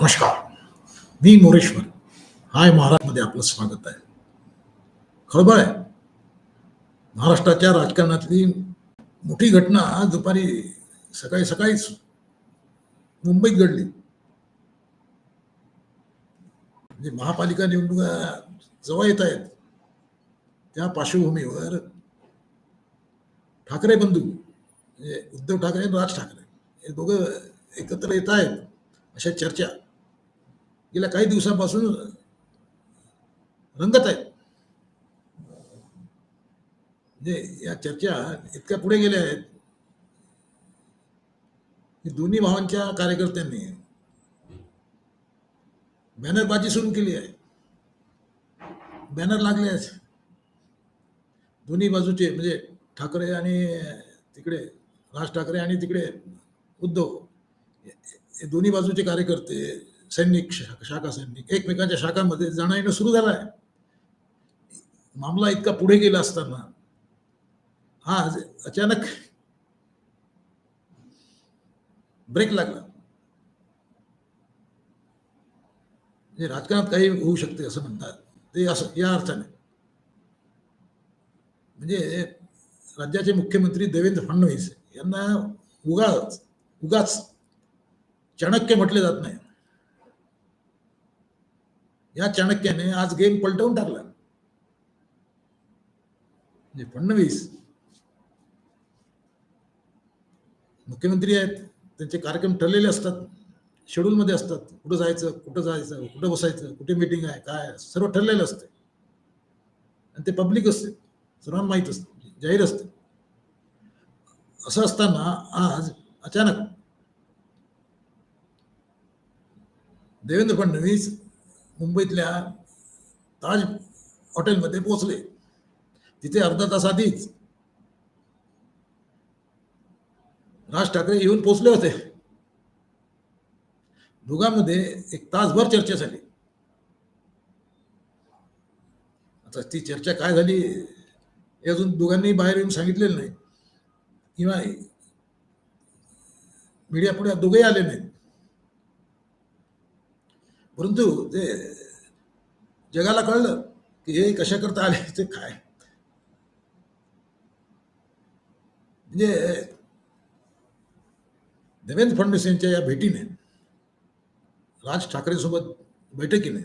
नमस्कार. मी मोरेश्वर हाय महाराष्ट्रमध्ये आपलं स्वागत आहे. खळबळ आहे. महाराष्ट्राच्या राजकारणातली मोठी घटना आज दुपारी सकाळी सकाळीच मुंबईत घडली. म्हणजे महापालिका निवडणुका जवळ येत आहेत त्या पार्श्वभूमीवर ठाकरे बंधू म्हणजे उद्धव ठाकरे आणि राज ठाकरे हे दोघं एकत्र येत आहेत अशा चर्चा. गेल्या काही दिवसांपासून रंगत आहेत. म्हणजे या चर्चा इतक्या पुढे गेल्या आहेत. की दोन्ही भावांच्या कार्यकर्त्यांनी बॅनरबाजी सुरू केली आहे. बॅनर लागले आहेत. दोन्ही बाजूचे म्हणजे ठाकरे आणि तिकडे राज ठाकरे आणि तिकडे उद्धव हे दोन्ही बाजूचे कार्यकर्ते सैनिक शाखा सैनिक. एकमेकांच्या शाखामध्ये जाणं येणं सुरू झालं आहे मामला इतका पुढे गेला असताना हा अचानक ब्रेक लागला. म्हणजे राजकारणात काही होऊ शकते असं म्हणतात. ते असं या अर्थाने. म्हणजे राज्याचे मुख्यमंत्री देवेंद्र फडणवीस यांना उगाच उगाच चाणक्य म्हटले जात नाही. या चाणक्याने आज गेम पलटवून टाकला. म्हणजे फडणवीस मुख्यमंत्री आहेत त्यांचे कार्यक्रम ठरलेले असतात शेड्यूलमध्ये असतात. कुठं जायचं कुठं जायचं कुठं बसायचं कुठे मीटिंग आहे काय सर्व ठरलेलं असते. आणि ते पब्लिक असते सर्वांना माहीत असते जाहीर असते. असं असताना आज अचानक देवेंद्र फडणवीस मुंबईतल्या ताज हॉटेलमध्ये पोहोचले. तिथे अर्धा तास आधीच राज ठाकरे येऊन पोहोचले होते. दोघांमध्ये एक तासभर चर्चा झाली. आता ती चर्चा काय झाली हे अजून दोघांनी बाहेर येऊन सांगितलेलं नाही. किंवा मीडिया पुढे दोघेही आले नाहीत. परंतु ते जगाला कळलं की हे कशा करता आले ते काय? म्हणजे देवेंद्र फडणवीस यांच्या या भेटीने राज ठाकरे सोबत बैठकीने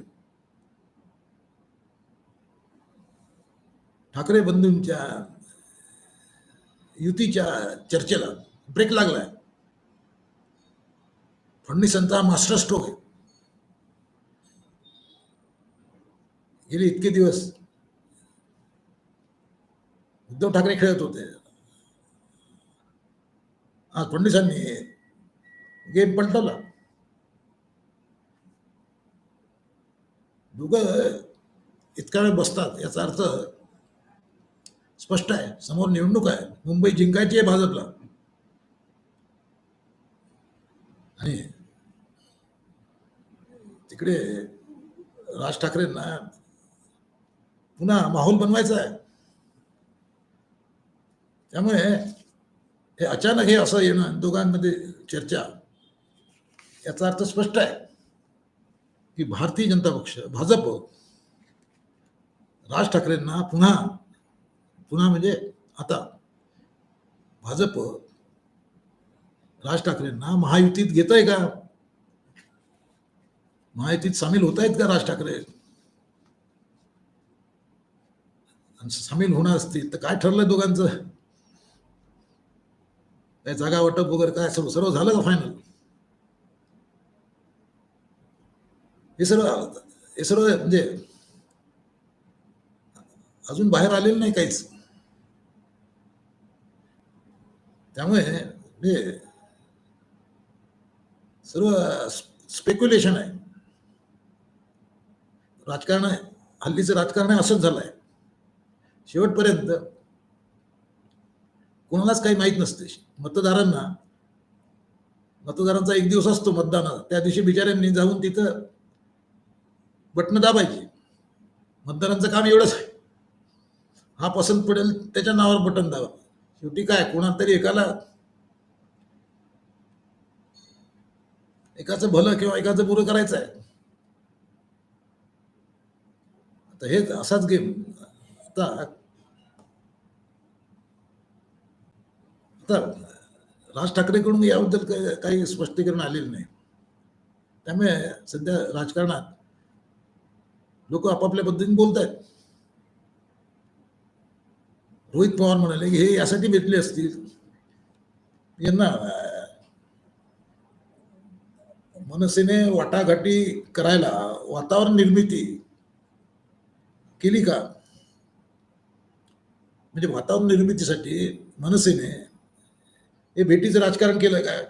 ठाकरे बंधूंच्या युतीच्या चर्चेला ब्रेक लागलाय. फडणवीसांचा मास्टर स्ट्रोक आहे. गेले इतके दिवस. उद्धव ठाकरे खेळत होते. हा फडणवीसांनी गेम पलटवला. दोघं इतका वेळ बसतात याचा अर्थ स्पष्ट आहे. समोर निवडणूक आहे. मुंबई जिंकायची आहे भाजपला. आणि तिकडे राज ठाकरेंना पुन्हा माहोल बनवायचा आहे. त्यामुळे हे अचानक हे असं येणं दोघांमध्ये चर्चा याचा अर्थ स्पष्ट आहे की भारतीय जनता पक्ष भाजप राज ठाकरेंना पुन्हा पुन्हा म्हणजे आता भाजप राज ठाकरेंना महायुतीत घेत आहे का? महायुतीत सामील होत आहेत का राज ठाकरे आणि सामील होणार असतील तर काय ठरलंय दोघांचं? काय जागा वाटप वगैरे काय सर्व सर्व झालं का फायनल हे सर्व हे सर्व म्हणजे अजून बाहेर आलेलं नाही काहीच. त्यामुळे म्हणजे सर्व स्पेक्युलेशन आहे. राजकारण आहे. हल्लीचं राजकारण असंच असंच झालंय. शेवटपर्यंत कोणालाच काही माहीत नसते. मतदारांना मतदारांचा एक दिवस असतो मतदानाचा. त्या दिवशी बिचाऱ्यांनी जाऊन तिथं बटणं दाबायची. मतदारांचं काम एवढंच आहे. हा पसंत पडेल त्याच्या नावावर बटन दाबा. शेवटी काय कोणाला तरी एकाला एकाचं भलं किंवा एकाचं बुरं करायचं आहे. आता हेच असाच गेम. आता आता राज ठाकरेकडून याबद्दल काही- स्पष्टीकरण आलेलं नाही. त्यामुळे सध्या राजकारणात लोक आपापल्या पद्धतीने बोलत आहेत रोहित पवार म्हणाले की हे यासाठी भेटले असतील. यांना मनसेने वाटाघाटी करायला वातावरण निर्मिती केली का? म्हणजे वातावरण निर्मितीसाठी मनसेने हे भेटीचं राजकारण केलं काय?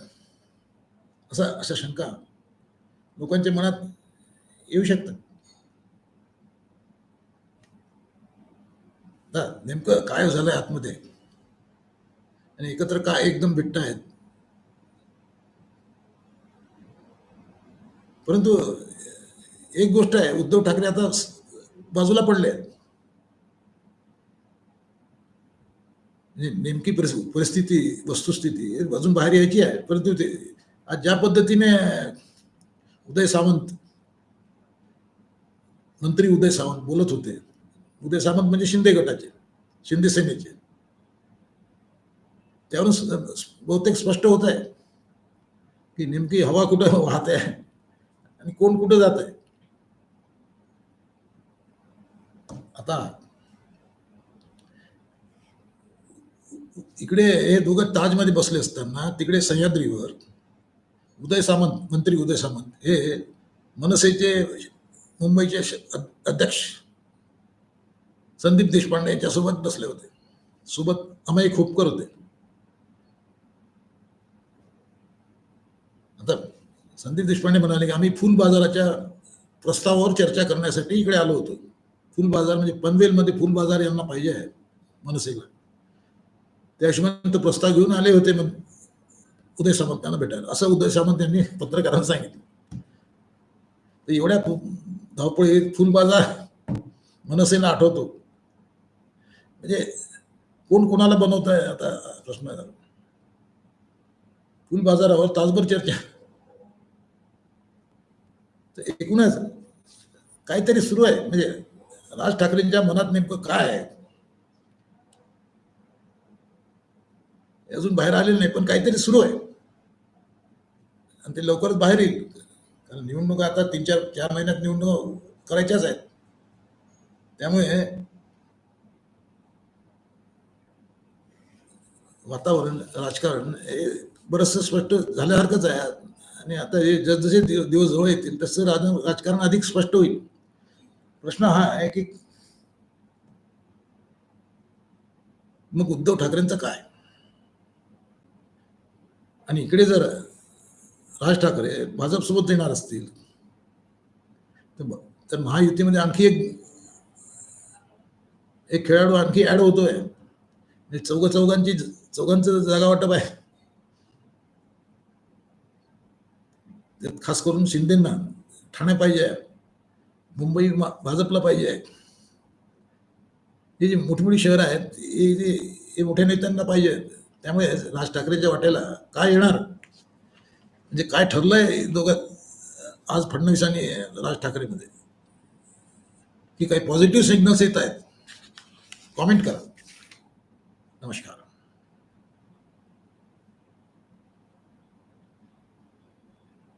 असा अशा शंका लोकांच्या मनात येऊ शकतात. नेमकं काय झालंय आतमध्ये? आणि एकत्र का एकदम भेटत आहेत? परंतु एक गोष्ट आहे उद्धव ठाकरे आता बाजूला पडले आहेत म्हणजे म्हणजे नेमकी परिस्थिती वस्तुस्थिती अजून बाहेर यायची आहे. परंतु ते आज ज्या पद्धतीने उदय सावंत मंत्री उदय सावंत बोलत होते उदय सावंत म्हणजे शिंदे गटाचे शिंदे सेनेचे. त्यावरून बहुतेक स्पष्ट होत आहे की नेमकी हवा कुठं वाहत आहे आणि कोण कुठं जात आहे. आता इकडे हे दोघं ताजमध्ये बसले असताना तिकडे सह्याद्रीवर उदय सामंत मंत्री उदय सामंत हे मनसेचे मुंबईचे अध्यक्ष संदीप देशपांडे यांच्यासोबत बसले होते. सोबत अमय खोपकर होते. आता संदीप देशपांडे म्हणाले की आम्ही फुल बाजाराच्या प्रस्तावावर चर्चा करण्यासाठी इकडे आलो होतो. फुल बाजार म्हणजे पनवेलमध्ये फुल बाजार यांना पाहिजे आहे मनसेला. ते यशवंत प्रस्ताव घेऊन आले होते मग उदय सामंत यांना भेटायला. असं उदय सामंत यांनी पत्रकारांना सांगितलं. तर एवढ्या धावपळी धावपळीत फुल बाजार मनसेला आठवतो. म्हणजे कोण कोणाला बनवत आहे आता प्रश्न आहे. फुल बाजारावर तासभर चर्चा. तर एकूणच काहीतरी सुरू आहे. म्हणजे राज ठाकरेंच्या मनात नेमकं काय आहे? अजून बाहेर आलेलं नाही पण काहीतरी सुरू आहे. आणि ते लवकरच बाहेर येईल. कारण निवडणुका आता तीन चार चार महिन्यात निवडणूक करायच्याच आहेत. त्यामुळे वातावरण राजकारण हे बरंचसं स्पष्ट झाल्यासारखंच आहे. आणि आता हे जसजसे दिवस जवळ येतील तसं राज- राजकारण अधिक स्पष्ट होईल. प्रश्न हा आहे की मग उद्धव ठाकरेंचं काय? आणि इकडे जर राज ठाकरे भाजपसोबत येणार असतील तर तर महायुतीमध्ये आणखी एक एक खेळाडू आणखी ऍड होतोय. म्हणजे चौघ चौघांची चौघांचं जागा वाटप आहे. त्यात खास करून शिंदेना ठाणे पाहिजे मुंबई भाजपला पाहिजे. हे जे मोठमोठी शहरं आहेत हे जे हे मोठ्या नेत्यांना पाहिजे. त्यामुळे राज ठाकरेच्या वाटेला काय येणार? म्हणजे काय ठरलंय दोघं? आज फडणवीस आणि राज ठाकरेमध्ये. की काही पॉझिटिव्ह सिग्नल्स येत आहेत? कॉमेंट करा. नमस्कार.